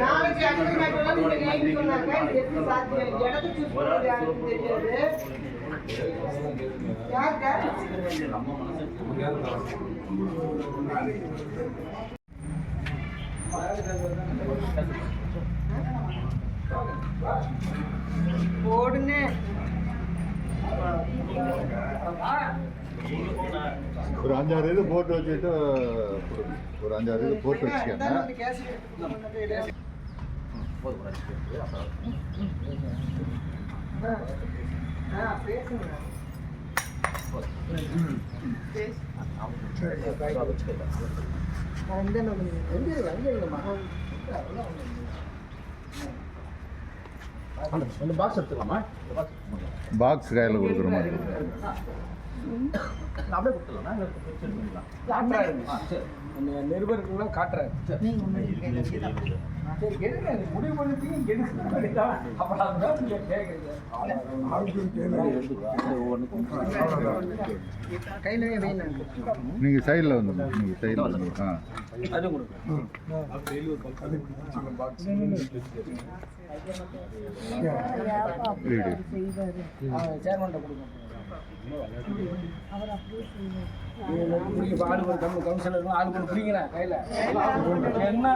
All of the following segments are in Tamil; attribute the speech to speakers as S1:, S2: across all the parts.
S1: நாளைக்கு அக்ரிமெண்ட் இது எப்படி சாத்தியம் இடத்த சூஸ் தெரியாது போடுன்னு.
S2: ஒரு அஞ்சாறு இது போட்டு வச்சுட்டு ஒரு அஞ்சாறு இது போட்டு வச்சுக்கோங்க.
S3: பாக்ஸ் எடுத்துக்கலாமா?
S2: பாக்ஸ் கையில் கொடுக்குற மாதிரி
S3: அப்படியே கொடுத்துடலாமா?
S4: நிருபருக்குலாம் காட்டுறாரு. சரி. எடுங்க அது முடிவு பண்ணிட்டீங்க எடுக்க நீங்க
S2: சைடில் வந்து நீங்கள் சைடில் வந்து ஆ.
S3: அதுவும் கொடுங்க
S4: சேர்மன்ட்ட கொடுங்க. கம்மி கவுன்சிலர் ஆளுக்கு ஒன்று பிடிங்கண்ணா கையில் என்ன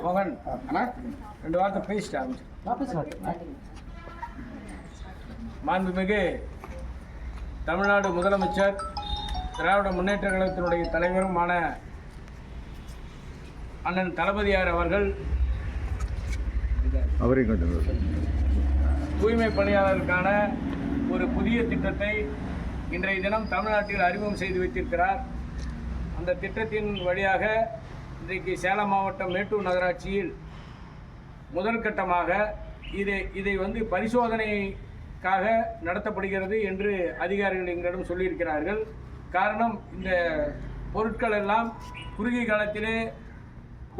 S4: மோகன் அண்ணா ரெண்டு வார்த்தை பேசிட்டு ஆரம்பிச்சு மாண்புமிகு தமிழ்நாடு முதலமைச்சர் திராவிட முன்னேற்ற கழகத்தினுடைய தலைவருமான அண்ணன் தளபதியார் அவர்கள்
S2: கொஞ்சம்
S4: தூய்மை பணியாளருக்கான ஒரு புதிய திட்டத்தை இன்றைய தினம் தமிழ்நாட்டில் அறிமுகம் செய்து வைத்திருக்கிறார். அந்த திட்டத்தின் வழியாக இன்றைக்கு சேலம் மாவட்டம் மேட்டூர் நகராட்சியில் முதல் கட்டமாக இதை இதை வந்து பரிசோதனைக்காக நடத்தப்படுகிறது என்று அதிகாரிகள் எங்களிடம் சொல்லியிருக்கிறார்கள். காரணம் இந்த பொருட்கள் எல்லாம் குறுகிய காலத்திலே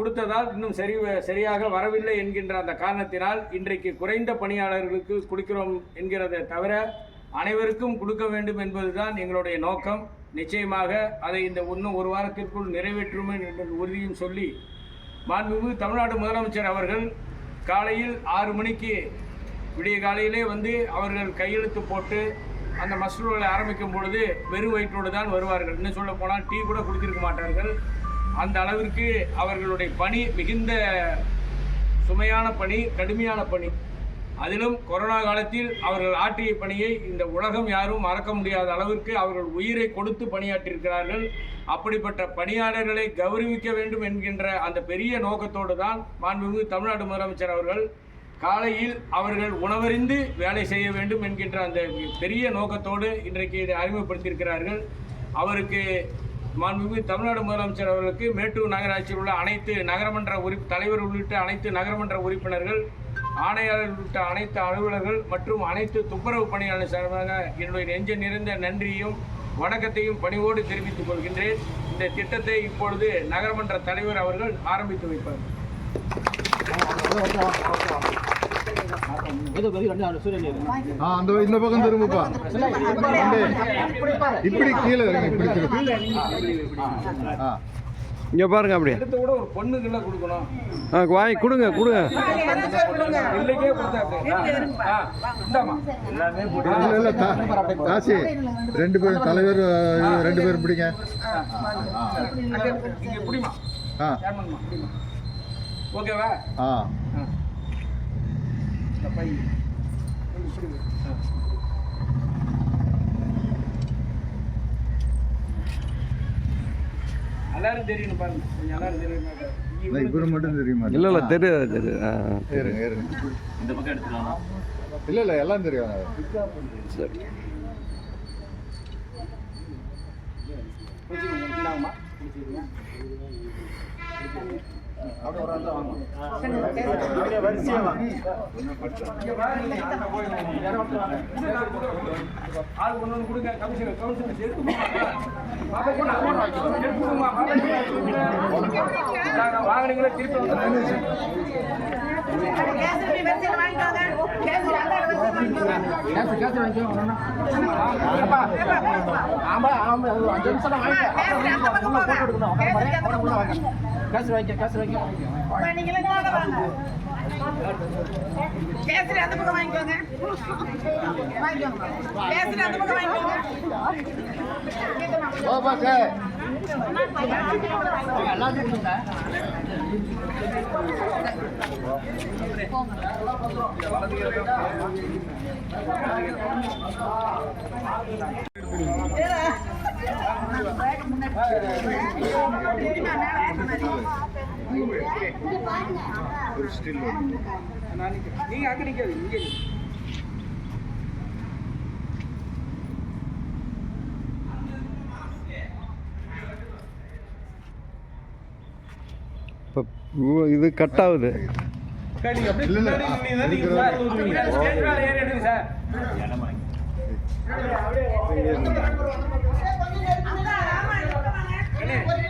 S4: கொடுத்ததால் இன்னும் சரி சரியாக வரவில்லை என்கின்ற அந்த காரணத்தினால் இன்றைக்கு குறைந்த பணியாளர்களுக்கு கொடுக்கிறோம் என்கிறதை தவிர அனைவருக்கும் கொடுக்க வேண்டும் என்பதுதான் எங்களுடைய நோக்கம். நிச்சயமாக அதை இந்த இன்னும் ஒரு வாரத்திற்குள் நிறைவேற்றுமே என்ற உறுதியும் சொல்லி மாண்புமிகு தமிழ்நாடு முதலமைச்சர் அவர்கள் காலையில் ஆறு மணிக்கு விடிய காலையிலே வந்து அவர்கள் கையெழுத்து போட்டு அந்த மசூலை ஆரம்பிக்கும் பொழுது வெறும் வயிற்றோடு தான் வருவார்கள். இன்னும் சொல்ல போனால் டீ கூட குடித்திருக்க மாட்டார்கள். அந்த அளவிற்கு அவர்களுடைய பணி மிகுந்த சுமையான பணி கடுமையான பணி. அதிலும் கொரோனா காலத்தில் அவர்கள் ஆற்றிய பணியை இந்த உலகம் யாரும் மறக்க முடியாத அளவிற்கு அவர்கள் உயிரை கொடுத்து பணியாற்றியிருக்கிறார்கள். அப்படிப்பட்ட பணியாளர்களை கௌரவிக்க வேண்டும் என்கின்ற அந்த பெரிய நோக்கத்தோடு தான் மாண்புமிகு தமிழ்நாடு முதலமைச்சர் அவர்கள் காலையில் அவர்கள் உணவறிந்து வேலை செய்ய வேண்டும் என்கின்ற அந்த பெரிய நோக்கத்தோடு இன்றைக்கு இதை அறிமுகப்படுத்தியிருக்கிறார்கள். அவருக்கு மாண்புமிகு தமிழ்நாடு முதலமைச்சர் அவர்களுக்கு மேட்டூர் நகராட்சியில் உள்ள அனைத்து நகரமன்ற உறுப்பு தலைவர் உள்ளிட்ட அனைத்து நகரமன்ற உறுப்பினர்கள் ஆணையாளர் உள்ளிட்ட அனைத்து அலுவலர்கள் மற்றும் அனைத்து துப்புரவு பணியாளர் சார்பாக என்னுடைய நெஞ்ச நிறைந்த நன்றியையும் வணக்கத்தையும் பணிவோடு தெரிவித்துக் கொள்கின்றேன். இந்த திட்டத்தை இப்பொழுது நகரமன்ற தலைவர் அவர்கள் ஆரம்பித்து வைப்பார்.
S2: அந்த இந்த பக்கம் திரும்பப்பா இப்படி கீழே இறங்கி இப்படி
S5: இங்கே பாருங்க அப்படியே.
S4: எடுத்து கூட ஒரு பொண்ணுக்குள்ள கொடுக்கணும்.
S5: ஆ வாங்கி கொடுங்க கொடுங்க.
S4: இல்லைக்கே கொடுத்தா
S2: இல்ல இல்ல தா- காசி ரெண்டு பேரும் தலைவர் ரெண்டு பேரும் பிடிங்க.
S4: ஓகேவா
S2: ஆ.
S4: பை. எல்லாரும் தெரியணும் பாருங்க. கொஞ்சம் எல்லாரும்
S2: இவரு மட்டும் தெரியுமா?
S5: இல்லை இல்லை தெரியாது
S2: இருங்க இருங்க
S3: இந்த பக்கம் எடுத்துக்கலாமா?
S2: இல்ல இல்ல எல்லாம் தெரியும்
S5: சரி.
S4: பிடிச்சிக்கோங்க வாங்கினீங்களா திருப்பி
S3: காசு வாங்கிக்க. காசு
S6: பேசுற அந்த பக்கம் வாங்கிக்கோங்க வாங்கிக்கோங்க பேசுற அந்த
S4: ஒரு
S2: இப்போ இது கட் ஆகுது.
S4: அப்படியே